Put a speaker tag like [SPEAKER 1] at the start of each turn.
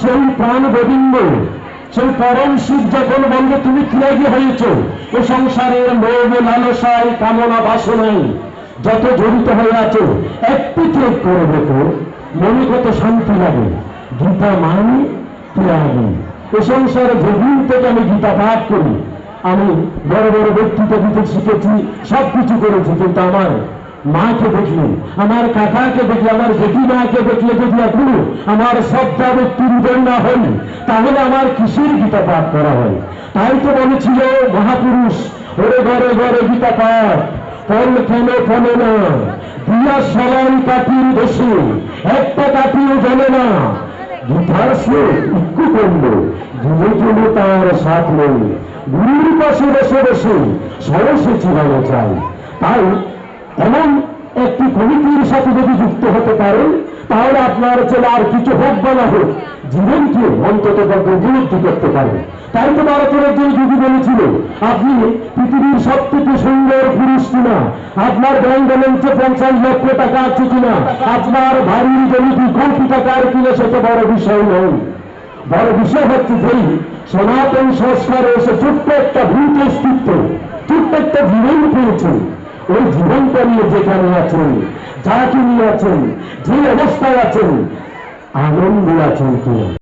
[SPEAKER 1] সেই প্রাণ গোবিন্দ, সেই পরম শিব যখন বলবে, তুমি ত্যাগী হয়েছ ও সংসারের লোভ, লালসায় কামনা বাসনায় যত জড়িত হয়ে আছো, একটু ত্যাগ করে দেখো, মনে কত শান্তি লাগে। গীতা মানে ত্যাগী। এ সংসারে যেদিন থেকে আমি গীতা পাঠ করি, আমি বড় বড় ব্যক্তিত্ব দিতে শিখেছি সব কিছু করেছি, কিন্তু আমার মাকে দেখলে, আমার কাকাকে দেখলে, আমার জেঠি মাকে দেখলে যদি এখনও আমার ব্যক্তির উদয় না হই তাহলে আমার কিসের গীতা পাঠ করা হয়? তাই তো বলেছিল মহাপুরুষ, ওরে ঘরে ঘরে গীতা পাঠ, ফল কেন ফলে না দিয়া সবাই কাঠির বসে একটা কাঠিও জ্বলে না গীতার সে ইক্কু করল ধীরে ধীরে তার সাথ নেই। গুরুর পাশে বসে বসে সরসে চিরানো চাই তাই সাথে যদি যুক্ত হতে পারেন তাহলে আপনার ছেলে আর কিছু হোক বা না হোক, জীবনকে অন্তত উপলব্ধি করতে পারবে তাই তো ভারতের একজন দিদি বলেছিল, আপনি পৃথিবীর সব থেকে সুন্দর পুরুষ কিনা? আপনার ব্যাংক ব্যালেন্সে পঞ্চাশ লক্ষ টাকা আছে কিনা? আপনার বাড়ির জমি দু কোটি টাকার কিনা সেটা বড় বিষয় নয়। বড় বিষয় হচ্ছে যেই সনাতন সংস্কারে এসে ছোট্ট একটা ভূত অস্তিত্ব ছোট্ট একটা জীবন পেয়েছে। ওই জীবনটা নিয়ে যেখানে আছেন যাকে নিয়ে আছেন যে অবস্থায় আছেন আনন্দে আছেন কিনা